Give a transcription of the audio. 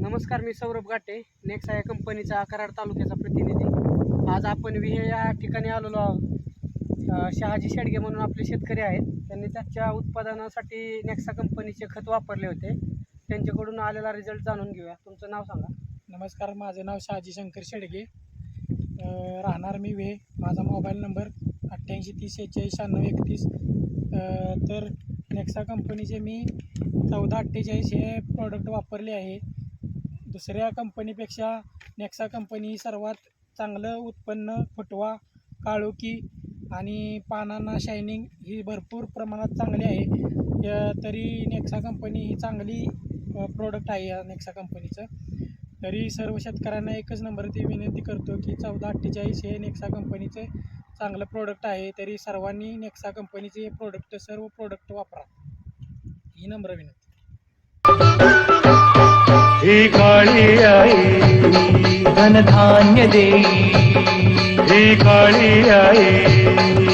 नमस्कार मी सौरभ गाटे नेक्सा या कंपनीचा कराड तालुक्याचा प्रतिनिधी. आज आपण विहे या ठिकाणी आलेलो आहोत. शहाजी शेडगे म्हणून आपले शेतकरी आहेत. त्यांनी त्याच्या उत्पादनासाठी नेक्सा कंपनीचे खत वापरले होते. त्यांच्याकडून आलेला रिझल्ट जाणून घेऊया. तुमचं नाव सांगा. नमस्कार माझं नाव शहाजी शंकर शेडगे. राहणार मी वे माझा मोबाईल नंबर अठ्ठ्याऐंशी तीस शहाण्णव एकतीस. तर नेक्सा कंपनीचे मी चौदा अठ्ठेचाळीस हे प्रॉडक्ट वापरले आहे. दुसऱ्या कंपनीपेक्षा नेक्सा कंपनी सर्वात चांगलं उत्पन्न फुटवा काळोखी आणि पानांना शायनिंग ही भरपूर प्रमाणात चांगली आहे. तरी नेक्सा कंपनी ही चांगली प्रोडक्ट आहे या नेक्सा कंपनीचं. तरी सर्व शेतकऱ्यांना एकच नंबरची विनंती करतो की चौदा अठ्ठेचाळीस हे नेक्सा कंपनीचे चांगलं प्रोडक्ट आहे तरी सर्वांनी नेक्सा कंपनीचे हे प्रोडक्ट सर्व प्रोडक्ट वापरा. ही नम्र विनंती. ही काळी आई धनधान्य देई ही काळी आई.